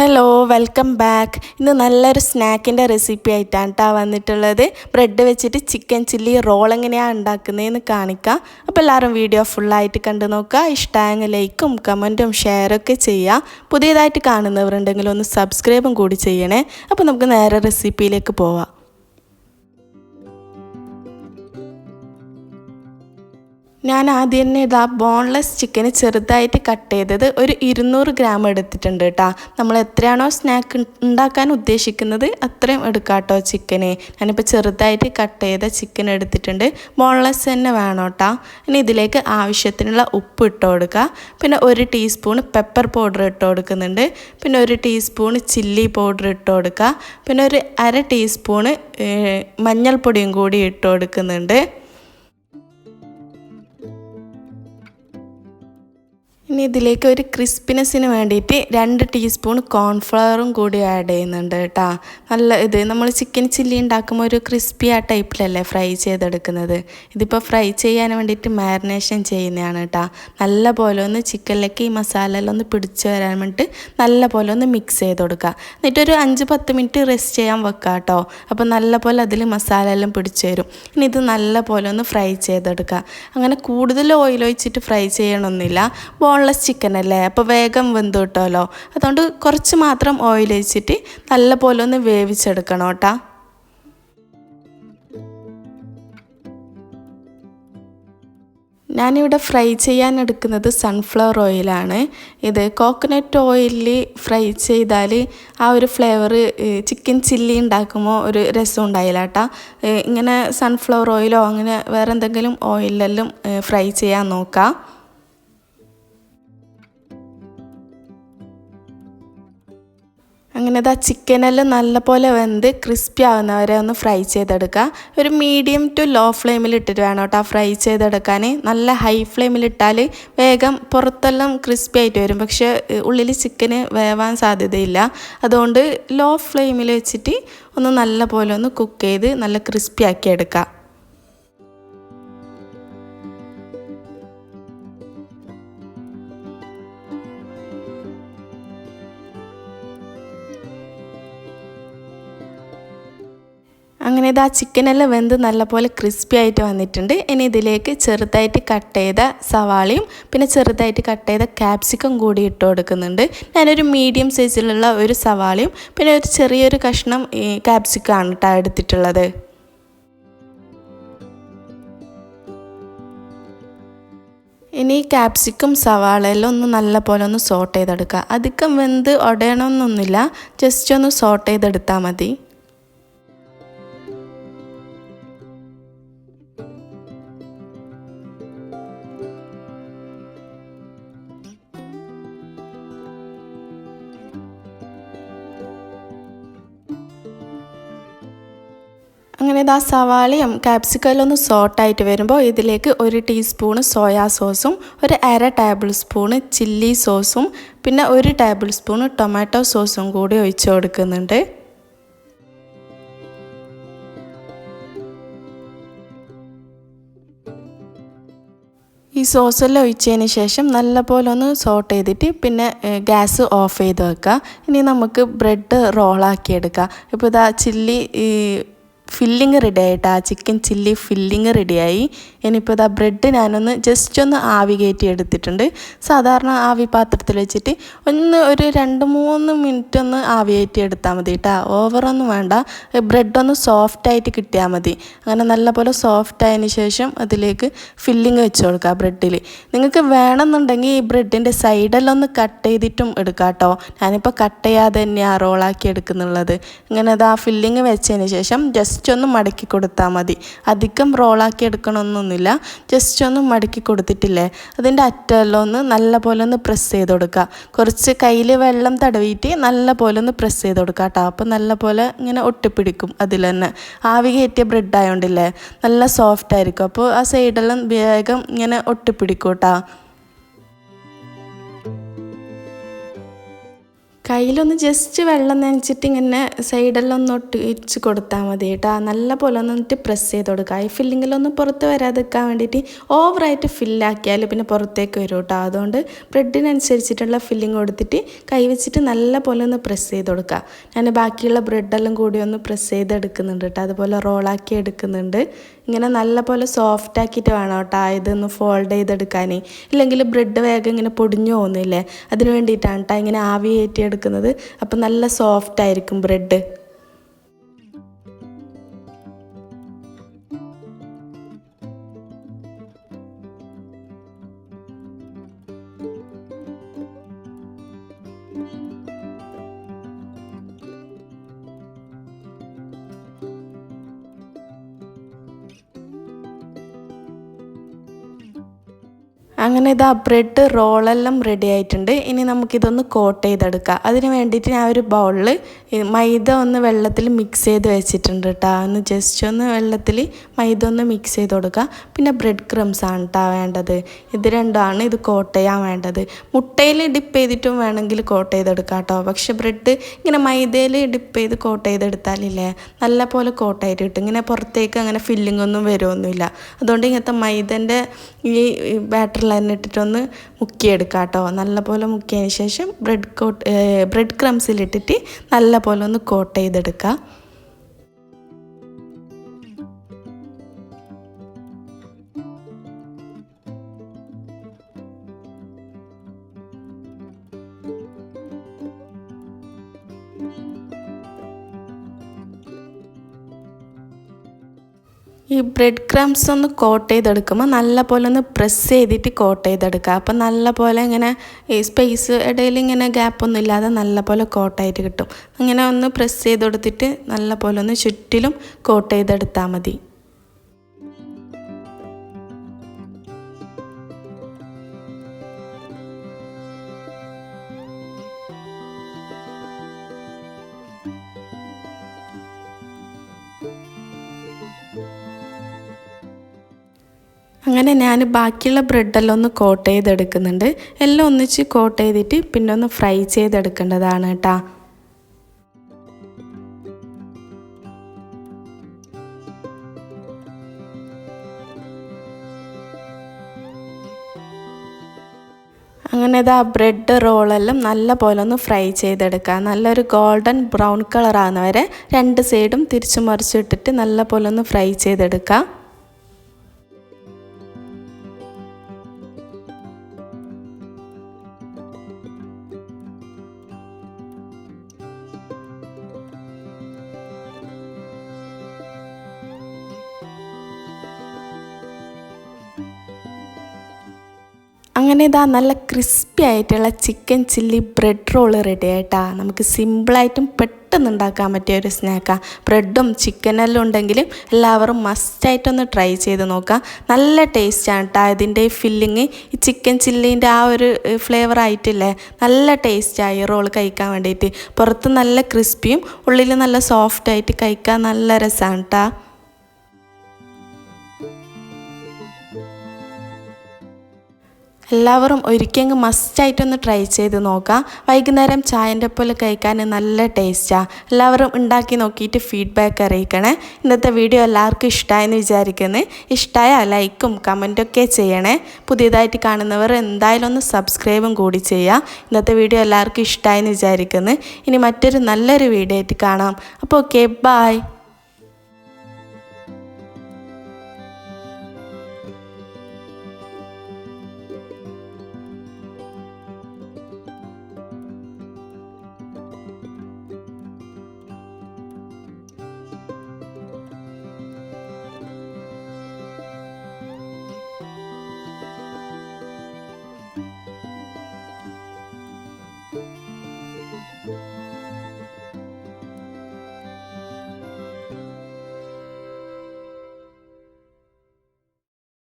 Hello welcome back ഇന്ന് നല്ലൊരു സ്നാക്കിന്റെ recipe ആയിട്ടാണ് കേട്ടോ വന്നിട്ടുള്ളത്. ബ്രെഡ് വെച്ചിട്ട് ചിക്കൻ ചില്ലി റോൾ എങ്ങനെയാണ് ഉണ്ടാക്കുന്നതെന്ന് കാണിക്കാം. അപ്പോൾ എല്ലാവരും വീഡിയോ ഫുള്ളായിട്ട് കണ്ടു നോക്കുക. ഇഷ്ടമായെങ്കിൽ ലൈക്കും കമന്റും ഷെയറൊക്കെ ചെയ്യുക. പുതിയതായിട്ട് കാണുന്നവരുണ്ടെങ്കിൽ ഒന്ന് സബ്സ്ക്രൈബും കൂടി ചെയ്യണേ. അപ്പോൾ നമുക്ക് നേരെ റെസിപ്പിയിലേക്ക് പോവാം. ഞാൻ ആദ്യം തന്നെ ഇതാ ബോൺലെസ് ചിക്കന് ചെറുതായിട്ട് കട്ട് ചെയ്തത് ഒരു ഇരുന്നൂറ് ഗ്രാം എടുത്തിട്ടുണ്ട് കേട്ടോ നമ്മൾ എത്രയാണോ സ്നാക്ക് ഉണ്ടാക്കാൻ ഉദ്ദേശിക്കുന്നത് അത്രയും എടുക്കാം കേട്ടോ ചിക്കന് ഞാനിപ്പോൾ ചെറുതായിട്ട് കട്ട് ചെയ്ത ചിക്കൻ എടുത്തിട്ടുണ്ട്. ബോൺലെസ് തന്നെ വേണം കേട്ടോ ഇനി ഇതിലേക്ക് ആവശ്യത്തിനുള്ള ഉപ്പ് ഇട്ട് കൊടുക്കുക പിന്നെ ഒരു ടീസ്പൂൺ പെപ്പർ പൗഡർ ഇട്ട് കൊടുക്കുന്നുണ്ട്. പിന്നെ ഒരു ടീസ്പൂൺ ചില്ലി പൗഡർ ഇട്ട് കൊടുക്കുക പിന്നെ ഒരു അര ടീസ്പൂണ് മഞ്ഞൾപ്പൊടിയും കൂടി ഇട്ട് കൊടുക്കുന്നുണ്ട്. ഇനി ഇതിലേക്ക് ഒരു ക്രിസ്പിനെസ്സിന് വേണ്ടിയിട്ട് രണ്ട് ടീസ്പൂൺ കോൺഫ്ലവറും കൂടി ആഡ് ചെയ്യുന്നുണ്ട് കേട്ടോ. നല്ല ഇത് നമ്മൾ ചിക്കൻ ചില്ലി ഉണ്ടാക്കുമ്പോൾ ഒരു ക്രിസ്പി ആ ടൈപ്പിലല്ലേ ഫ്രൈ ചെയ്തെടുക്കുന്നത്. ഇതിപ്പോൾ ഫ്രൈ ചെയ്യാൻ വേണ്ടിയിട്ട് മാരിനേഷൻ ചെയ്യുന്നതാണ് കേട്ടോ. നല്ല പോലെ ഒന്ന് ചിക്കനിലേക്ക് ഈ മസാലയെല്ലാം ഒന്ന് പിടിച്ചു വരാൻ വേണ്ടിയിട്ട് നല്ല പോലെ ഒന്ന് മിക്സ് ചെയ്ത് കൊടുക്കുക. എന്നിട്ടൊരു അഞ്ച് പത്ത് മിനിറ്റ് റെസ്റ്റ് ചെയ്യാൻ വെക്കുക കേട്ടോ. അപ്പോൾ നല്ല പോലെ അതിൽ മസാല എല്ലാം പിടിച്ചു വരും. ഇനി ഇത് നല്ല പോലെ ഒന്ന് ഫ്രൈ ചെയ്തെടുക്കുക. അങ്ങനെ കൂടുതൽ ഓയിൽ ഒഴിച്ചിട്ട് ഫ്രൈ ചെയ്യണമെന്നില്ല ബോൺലെസ് ചിക്കൻ അല്ലേ? അപ്പോൾ വേഗം വെന്ത് കിട്ടുമല്ലോ അതുകൊണ്ട് കുറച്ച് മാത്രം ഓയിൽ ഒഴിച്ചിട്ട് നല്ല പോലെ ഒന്ന് വേവിച്ചെടുക്കണം കേട്ടോ. ഞാനിവിടെ ഫ്രൈ ചെയ്യാൻ എടുക്കുന്നത് സൺഫ്ലവർ ഓയിലാണ് ഇത് കോക്കനട്ട് ഓയിലിൽ ഫ്രൈ ചെയ്താൽ ആ ഒരു ഫ്ലേവർ ചിക്കൻ ചില്ലി ഉണ്ടാക്കുമ്പോൾ ഒരു രസം ഉണ്ടായില്ല കേട്ടോ. ഇങ്ങനെ സൺഫ്ലവർ ഓയിലോ അങ്ങനെ വേറെ എന്തെങ്കിലും ഓയിലെല്ലാം ഫ്രൈ ചെയ്യാൻ നോക്കാം. അങ്ങനെ ഇതാ ചിക്കനെല്ലാം നല്ലപോലെ വെന്ത് ക്രിസ്പി ആവുന്നവരെ ഒന്ന് ഫ്രൈ ചെയ്തെടുക്കുക. ഒരു മീഡിയം ടു ലോ ഫ്ലെയിമിൽ ഇട്ടിട്ട് വേണം കേട്ടോ ഫ്രൈ ചെയ്തെടുക്കാൻ. നല്ല ഹൈ ഫ്ലെയിമിൽ ഇട്ടാൽ വേഗം പുറത്തെല്ലാം ക്രിസ്പി ആയിട്ട് വരും. പക്ഷേ ഉള്ളിൽ ചിക്കന് വേവാൻ സാധ്യതയില്ല. അതുകൊണ്ട് ലോ ഫ്ലെയിമിൽ വെച്ചിട്ട് ഒന്ന് നല്ല പോലെ ഒന്ന് കുക്ക് ചെയ്ത് നല്ല ക്രിസ്പി ആക്കി എടുക്കുക. ഇത് ആ ചിക്കനെല്ലാം വെന്ത് നല്ലപോലെ ക്രിസ്പി ആയിട്ട് വന്നിട്ടുണ്ട്. ഇനി ഇതിലേക്ക് ചെറുതായിട്ട് കട്ട് ചെയ്ത സവാളയും പിന്നെ ചെറുതായിട്ട് കട്ട് ചെയ്ത ക്യാപ്സിക്കം കൂടി ഇട്ട് കൊടുക്കുന്നുണ്ട്. ഞാനൊരു മീഡിയം സൈസിലുള്ള ഒരു സവാളയും പിന്നെ ഒരു ചെറിയൊരു കഷ്ണം ക്യാപ്സിക്കമാണ് കേട്ടോ എടുത്തിട്ടുള്ളത്. ഇനി ക്യാപ്സിക്കും സവാളയെല്ലാം ഒന്ന് നല്ലപോലെ ഒന്ന് സോട്ട് ചെയ്തെടുക്കുക അധികം വെന്ത് ഉടയണമെന്നൊന്നുമില്ല ജസ്റ്റ് ഒന്ന് സോട്ട് ചെയ്തെടുത്താൽ മതി. അങ്ങനെ ഇതാ സവാളയും ക്യാപ്സിക്കലും ഒന്ന് സോട്ടായിട്ട് വരുമ്പോൾ ഇതിലേക്ക് ഒരു ടീസ്പൂണ് സോയാ സോസും ഒരു അര ടേബിൾ സ്പൂണ് ചില്ലി സോസും പിന്നെ ഒരു ടേബിൾ സ്പൂണ് ടൊമാറ്റോ സോസും കൂടി ഒഴിച്ചു കൊടുക്കുന്നുണ്ട്. ഈ സോസെല്ലാം ഒഴിച്ചതിന് ശേഷം നല്ലപോലെ ഒന്ന് സോട്ട് ചെയ്തിട്ട് പിന്നെ ഗ്യാസ് ഓഫ് ചെയ്ത് വെക്കുക. ഇനി നമുക്ക് ബ്രെഡ് റോളാക്കി എടുക്കാം ഇപ്പോൾ ഇതാ ചില്ലി ഫില്ലിങ് റെഡി ആയിട്ട് ആ ചിക്കൻ ചില്ലി ഫില്ലിങ് റെഡിയായി ഇനിയിപ്പോൾ ഇതാ ബ്രെഡ് ഞാനൊന്ന് ജസ്റ്റ് ഒന്ന് ആവി കയറ്റി എടുത്തിട്ടുണ്ട്. സാധാരണ ആവി പാത്രത്തിൽ വെച്ചിട്ട് ഒന്ന് ഒരു രണ്ട് മൂന്ന് മിനിറ്റ് ഒന്ന് ആവി കയറ്റി എടുത്താൽ മതി കേട്ടോ ഓവറൊന്നും വേണ്ട. ബ്രെഡ് ഒന്ന് സോഫ്റ്റായിട്ട് കിട്ടിയാൽ മതി. അങ്ങനെ നല്ലപോലെ സോഫ്റ്റ് ആയതിന് ശേഷം അതിലേക്ക് ഫില്ലിങ് വെച്ച് കൊടുക്കുക ബ്രെഡിൽ നിങ്ങൾക്ക് വേണമെന്നുണ്ടെങ്കിൽ ഈ ബ്രെഡിന്റെ സൈഡെല്ലാം ഒന്ന് കട്ട് ചെയ്തിട്ടും എടുക്കാം കേട്ടോ ഞാനിപ്പോൾ കട്ട് ചെയ്യാതെ തന്നെയാണ് റോളാക്കി എടുക്കുന്നുള്ളത്. ഇങ്ങനെ അത് ആ ഫില്ലിങ് വെച്ചതിന് ശേഷം ജസ്റ്റ് ജസ്റ്റ് ഒന്ന് മടക്കി കൊടുത്താൽ മതി. അധികം റോളാക്കി എടുക്കണമെന്നൊന്നുമില്ല ജസ്റ്റ് ഒന്ന് മടക്കി കൊടുത്തിട്ടില്ലേ? അതിന്റെ അറ്റമെല്ലാം ഒന്ന് നല്ല പോലെ ഒന്ന് പ്രസ് ചെയ്ത് കൊടുക്കുക. കുറച്ച് കയ്യിൽ വെള്ളം തടവിയിട്ട് നല്ല പോലെ ഒന്ന് പ്രസ് ചെയ്ത് കൊടുക്കുക കേട്ടോ. അപ്പോൾ നല്ല പോലെ ഇങ്ങനെ ഒട്ടിപ്പിടിക്കും അതിൽ തന്നെ. ആവി കയറ്റിയ ബ്രെഡ് ആയതുകൊണ്ടില്ലേ നല്ല സോഫ്റ്റ് ആയിരിക്കും. അപ്പോൾ ആ സൈഡെല്ലാം വേഗം ഇങ്ങനെ ഒട്ടിപ്പിടിക്കും കേട്ടോ. കയ്യിലൊന്ന് ജസ്റ്റ് വെള്ളം നനച്ചിട്ട് ഇങ്ങനെ സൈഡെല്ലാം ഒന്ന് ഒട്ടിച്ച് കൊടുത്താൽ മതി കേട്ടോ. നല്ല പോലെ ഒന്ന് എന്നിട്ട് പ്രസ് ചെയ്ത് കൊടുക്കുക ഈ ഫില്ലിങ്ങിലൊന്നും പുറത്ത് വരാതിരിക്കാൻ വേണ്ടിയിട്ട് ഓവറായിട്ട് ഫില്ലാക്കിയാൽ പിന്നെ പുറത്തേക്ക് വരും കേട്ടോ. അതുകൊണ്ട് ബ്രെഡിനനുസരിച്ചിട്ടുള്ള ഫില്ലിങ് കൊടുത്തിട്ട് കൈ വെച്ചിട്ട് നല്ല പോലെ ഒന്ന് പ്രസ് ചെയ്ത് കൊടുക്കുക ഞാൻ ബാക്കിയുള്ള ബ്രെഡെല്ലാം കൂടി ഒന്ന് പ്രസ് ചെയ്തെടുക്കുന്നുണ്ട് കേട്ടോ. അതുപോലെ റോളാക്കി എടുക്കുന്നുണ്ട്. ഇങ്ങനെ നല്ല പോലെ സോഫ്റ്റ് ആക്കിയിട്ട് വേണം കേട്ടോ ഇതൊന്ന് ഫോൾഡ് ചെയ്തെടുക്കാൻ ഇല്ലെങ്കിൽ ബ്രെഡ് വേഗം ഇങ്ങനെ പൊടിഞ്ഞു പോകുന്നില്ലേ? അതിന് വേണ്ടിയിട്ടാണ് കേട്ടോ ഇങ്ങനെ ആവി കയറ്റി എടുക്കുന്നത്. അപ്പം നല്ല സോഫ്റ്റ് ആയിരിക്കും ബ്രെഡ് അങ്ങനെ ഇതാ ബ്രെഡ് റോളെല്ലാം റെഡി ആയിട്ടുണ്ട്. ഇനി നമുക്കിതൊന്ന് കോട്ട് ചെയ്തെടുക്കാം. അതിന് വേണ്ടിയിട്ട് ഞാൻ ഒരു ബൗളിൽ മൈദ ഒന്ന് വെള്ളത്തിൽ മിക്സ് ചെയ്ത് വെച്ചിട്ടുണ്ട് കേട്ടോ ഒന്ന് ജസ്റ്റ് ഒന്ന് വെള്ളത്തിൽ മൈദ ഒന്ന് മിക്സ് ചെയ്ത് കൊടുക്കുക പിന്നെ ബ്രെഡ് ക്രംസ് ആണ് കേട്ടോ വേണ്ടത്. ഇത് രണ്ടുമാണ് ഇത് കോട്ട് ചെയ്യാൻ വേണ്ടത്. മുട്ടയിൽ ഡിപ്പ് ചെയ്തിട്ടും വേണമെങ്കിൽ കോട്ട് ചെയ്തെടുക്കാം കേട്ടോ പക്ഷേ ബ്രെഡ് ഇങ്ങനെ മൈദയിൽ ഡിപ്പ് ചെയ്ത് കോട്ട് ചെയ്തെടുത്താലില്ലേ? നല്ല പോലെ കോട്ടായിട്ട് കിട്ടും. ഇങ്ങനെ പുറത്തേക്ക് അങ്ങനെ ഫില്ലിംഗ് ഒന്നും വരുമൊന്നുമില്ല അതുകൊണ്ട് ഇങ്ങനത്തെ മൈദന്റെ ഈ ബാറ്ററിൽ തന്നെ ഇട്ടിട്ടൊന്ന് മുക്കിയെടുക്കുക കേട്ടോ. നല്ലപോലെ മുക്കിയതിന് ശേഷം ബ്രെഡ് കോട്ട് ബ്രെഡ് ക്രംസിലിട്ടിട്ട് നല്ല പോലെ ഒന്ന് കോട്ട് ചെയ്തെടുക്കുക ഈ ബ്രെഡ് ക്രംസ് ഒന്ന് കോട്ട് ചെയ്തെടുക്കുമ്പോൾ നല്ല പോലെ ഒന്ന് പ്രസ് ചെയ്തിട്ട് കോട്ട് ചെയ്തെടുക്കുക. അപ്പം നല്ല പോലെ ഇങ്ങനെ ഈ സ്പേസ് ഇടയിൽ ഇങ്ങനെ ഗ്യാപ്പൊന്നും ഇല്ലാതെ നല്ല പോലെ കോട്ടായിട്ട് കിട്ടും. അങ്ങനെ ഒന്ന് പ്രസ് ചെയ്ത് കൊടുത്തിട്ട് നല്ല പോലെ ഒന്ന് ചുറ്റിലും കോട്ട് ചെയ്തെടുത്താൽ മതി. അങ്ങനെ ഞാൻ ബാക്കിയുള്ള ബ്രെഡെല്ലാം ഒന്ന് കോട്ട് ചെയ്തെടുക്കുന്നുണ്ട്. എല്ലാം ഒന്നിച്ച് കോട്ട് ചെയ്തിട്ട് പിന്നെ ഒന്ന് ഫ്രൈ ചെയ്തെടുക്കേണ്ടതാണ് കേട്ടോ. അങ്ങനെ ഇതാ ബ്രെഡ് റോളെല്ലാം നല്ല പോലെ ഒന്ന് ഫ്രൈ ചെയ്തെടുക്കുക നല്ലൊരു ഗോൾഡൻ ബ്രൗൺ കളർ ആകുന്നവരെ രണ്ട് സൈഡും തിരിച്ചു മറിച്ചിട്ടിട്ട് നല്ല പോലെ ഒന്ന് ഫ്രൈ ചെയ്തെടുക്കുക അങ്ങനെ ഇതാ നല്ല ക്രിസ്പി ആയിട്ടുള്ള chicken chilli bread roll ready ആയിട്ടാ. നമുക്ക് സിമ്പിളായിട്ടും പെട്ടെന്ന് ഉണ്ടാക്കാൻ പറ്റിയ ഒരു സ്നാക്കാണ് ബ്രെഡും ചിക്കനെല്ലാം ഉണ്ടെങ്കിലും എല്ലാവരും മസ്റ്റായിട്ടൊന്ന് ട്രൈ ചെയ്ത് നോക്കാം. നല്ല ടേസ്റ്റാണ് കേട്ടോ ഇതിന്റെ ഫില്ലിങ് ഈ ചിക്കൻ ചില്ലീന്റെ ആ ഒരു ഫ്ലേവർ ആയിട്ടില്ലേ? നല്ല ടേസ്റ്റായി റോൾ കഴിക്കാൻ വേണ്ടിയിട്ട്. പുറത്ത് നല്ല ക്രിസ്പിയും ഉള്ളിൽ നല്ല സോഫ്റ്റായിട്ട് കഴിക്കാൻ നല്ല രസമാണ് കേട്ടോ എല്ലാവരും ഒരിക്കലും മസ്റ്റായിട്ടൊന്ന് ട്രൈ ചെയ്ത് നോക്കാം. വൈകുന്നേരം ചായന്റെ പോലെ കഴിക്കാൻ നല്ല ടേസ്റ്റാണ് എല്ലാവരും ഉണ്ടാക്കി നോക്കിയിട്ട് ഫീഡ്ബാക്ക് അറിയിക്കണേ. ഇന്നത്തെ വീഡിയോ എല്ലാവർക്കും ഇഷ്ടമായെന്ന് വിചാരിക്കുന്നത് ഇഷ്ടമായ ലൈക്കും കമന്റൊക്കെ ചെയ്യണേ. പുതിയതായിട്ട് കാണുന്നവർ എന്തായാലും ഒന്ന് സബ്സ്ക്രൈബും കൂടി ചെയ്യുക ഇന്നത്തെ വീഡിയോ എല്ലാവർക്കും ഇഷ്ടമായെന്ന് വിചാരിക്കുന്നു. ഇനി മറ്റൊരു നല്ലൊരു വീഡിയോ ആയിട്ട് കാണാം. അപ്പോൾ ഓക്കെ ബായ്